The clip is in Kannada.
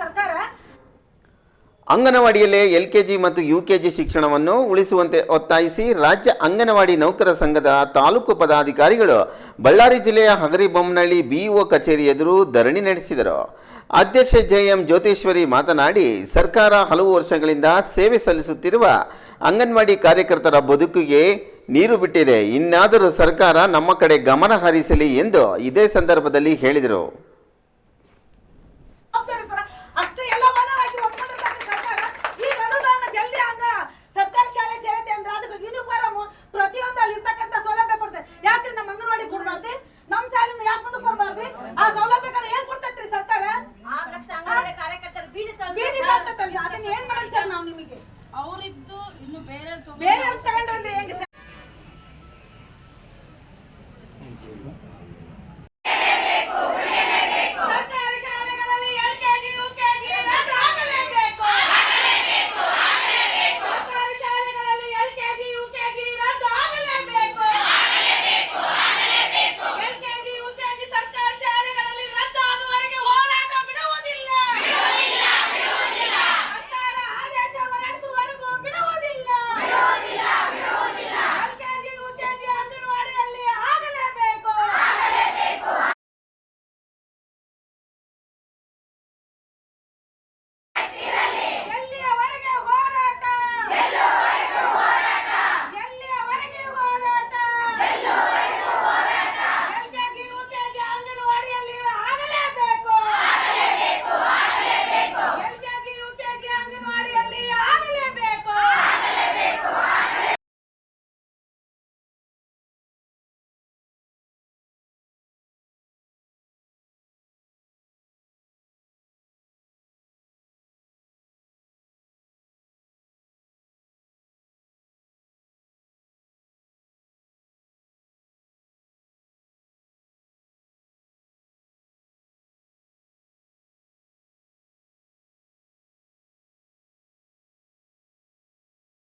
ಸರ್ಕಾರ? ಅಂಗನವಾಡಿಯಲ್ಲೇ ಎಲ್ಕೆಜಿ ಮತ್ತು ಯುಕೆಜಿ ಶಿಕ್ಷಣವನ್ನು ಉಳಿಸುವಂತೆ ಒತ್ತಾಯಿಸಿ ರಾಜ್ಯ ಅಂಗನವಾಡಿ ನೌಕರ ಸಂಘದ ತಾಲೂಕು ಪದಾಧಿಕಾರಿಗಳು ಬಳ್ಳಾರಿ ಜಿಲ್ಲೆಯ ಹಗರಿಬೊಮ್ಮನಹಳ್ಳಿ ಬಿಇಒ ಕಚೇರಿ ಎದುರು ಧರಣಿ ನಡೆಸಿದರು. ಅಧ್ಯಕ್ಷೆ ಜೆಎಂ ಜ್ಯೋತೇಶ್ವರಿ ಮಾತನಾಡಿ, ಸರ್ಕಾರ ಹಲವು ವರ್ಷಗಳಿಂದ ಸೇವೆ ಸಲ್ಲಿಸುತ್ತಿರುವ ಅಂಗನವಾಡಿ ಕಾರ್ಯಕರ್ತರ ಬದುಕಿಗೆ ನೀರು ಬಿಟ್ಟಿದೆ. ಇನ್ನಾದರೂ ಸರ್ಕಾರ ನಮ್ಮ ಕಡೆ ಗಮನ ಹರಿಸಲಿ ಎಂದು ಇದೇ ಸಂದರ್ಭದಲ್ಲಿ ಹೇಳಿದರು. ಅವರಿದ್ದು ಇನ್ನು ಬೇರೆ ಬೇರೆ ತಗೊಂಡ್ರೆ ಹೆಂಗೆ